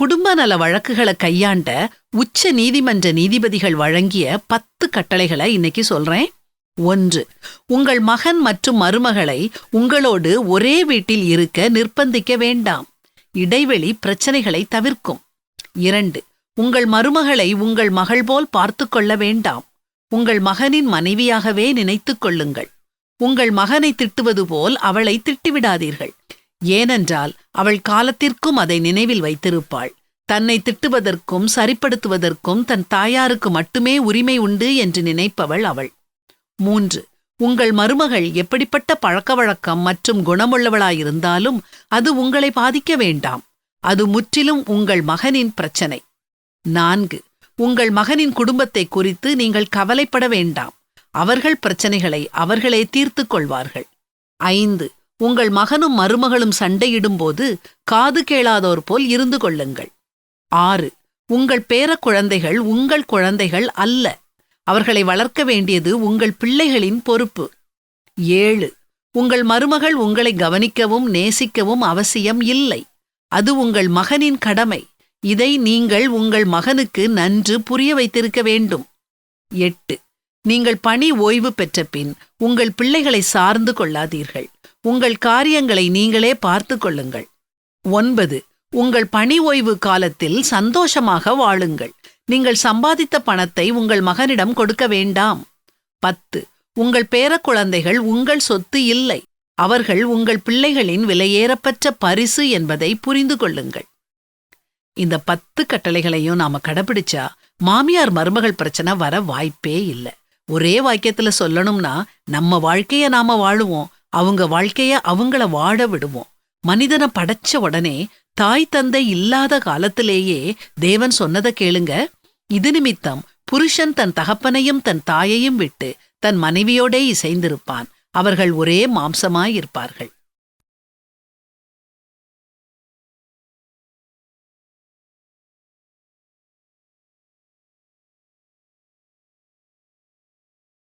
குடும்ப நல வழக்குகளை கையாண்ட உச்ச நீதிமன்ற நீதிபதிகள் வழங்கிய பத்து கட்டளைகளை இன்னைக்கு சொல்றேன். ஒன்று உங்கள் மகன் மற்றும் மருமகளை உங்களோடு ஒரே வீட்டில் இருக்க நிர்பந்திக்க வேண்டாம். இடைவெளி பிரச்சனைகளை தவிர்க்கும். இரண்டு உங்கள் மருமகளை உங்கள் மகள் போல் பார்த்து கொள்ள வேண்டாம். உங்கள் மகனின் மனைவியாகவே நினைத்துக் கொள்ளுங்கள். உங்கள் மகனை திட்டுவது போல் அவளை திட்டிவிடாதீர்கள். ஏனென்றால் அவள் காலத்திற்கும் அதை நினைவில் வைத்திருப்பாள். தன்னை திட்டுவதற்கும் சரிப்படுத்துவதற்கும் தன் தாயாருக்கு மட்டுமே உரிமை உண்டு என்று நினைப்பவள் அவள். மூன்று உங்கள் மருமகள் எப்படிப்பட்ட பழக்கவழக்கம் மற்றும் குணமுள்ளவளாயிருந்தாலும் அது உங்களை பாதிக்க வேண்டாம். அது முற்றிலும் உங்கள் மகனின் பிரச்சனை. நான்கு உங்கள் மகனின் குடும்பத்தை குறித்து நீங்கள் கவலைப்பட வேண்டாம். அவர்கள் பிரச்சனைகளை அவர்களே தீர்த்துக் கொள்வார்கள். ஐந்து உங்கள் மகனும் மருமகளும் சண்டையிடும்போது காது கேளாதோர் போல் இருந்து கொள்ளுங்கள். ஆறு உங்கள் பேர குழந்தைகள் உங்கள் குழந்தைகள் அல்ல. அவர்களை வளர்க்க வேண்டியது உங்கள் பிள்ளைகளின் பொறுப்பு. ஏழு உங்கள் மருமகள் உங்களை கவனிக்கவும் நேசிக்கவும் அவசியம் இல்லை. அது உங்கள் மகனின் கடமை. இதை நீங்கள் உங்கள் மகனுக்கு நன்று புரிய வைத்திருக்க வேண்டும். எட்டு நீங்கள் பணி ஓய்வு பெற்ற பின் உங்கள் பிள்ளைகளை சார்ந்து கொள்ளாதீர்கள். உங்கள் காரியங்களை நீங்களே பார்த்து கொள்ளுங்கள். ஒன்பது உங்கள் பணி ஓய்வு காலத்தில் சந்தோஷமாக வாழுங்கள். நீங்கள் சம்பாதித்த பணத்தை உங்கள் மகனிடம் கொடுக்க வேண்டாம். பத்து உங்கள் பேரக்குழந்தைகள் உங்கள் சொத்து இல்லை. அவர்கள் உங்கள் பிள்ளைகளின் விலையேறப்பற்ற பரிசு என்பதை புரிந்து கொள்ளுங்கள். இந்த பத்து கட்டளைகளையும் நாம கடைபிடிச்சா மாமியார் மருமகள் பிரச்சனை வர வாய்ப்பே இல்ல. ஒரே வாக்கியத்துல சொல்லணும்னா நம்ம வாழ்க்கைய நாம வாழுவோம். அவங்க வாழ்க்கைய அவங்கள வாழ விடுவோம். மனிதனை படைச்ச உடனே தாய் தந்தை இல்லாத காலத்திலேயே தேவன் சொன்னதை கேளுங்க. இது நிமித்தம் புருஷன் தன் தகப்பனையும் தன் தாயையும் விட்டு தன் மனைவியோடே இசைந்திருப்பான். அவர்கள் ஒரே மாம்சமாயிருப்பார்கள்.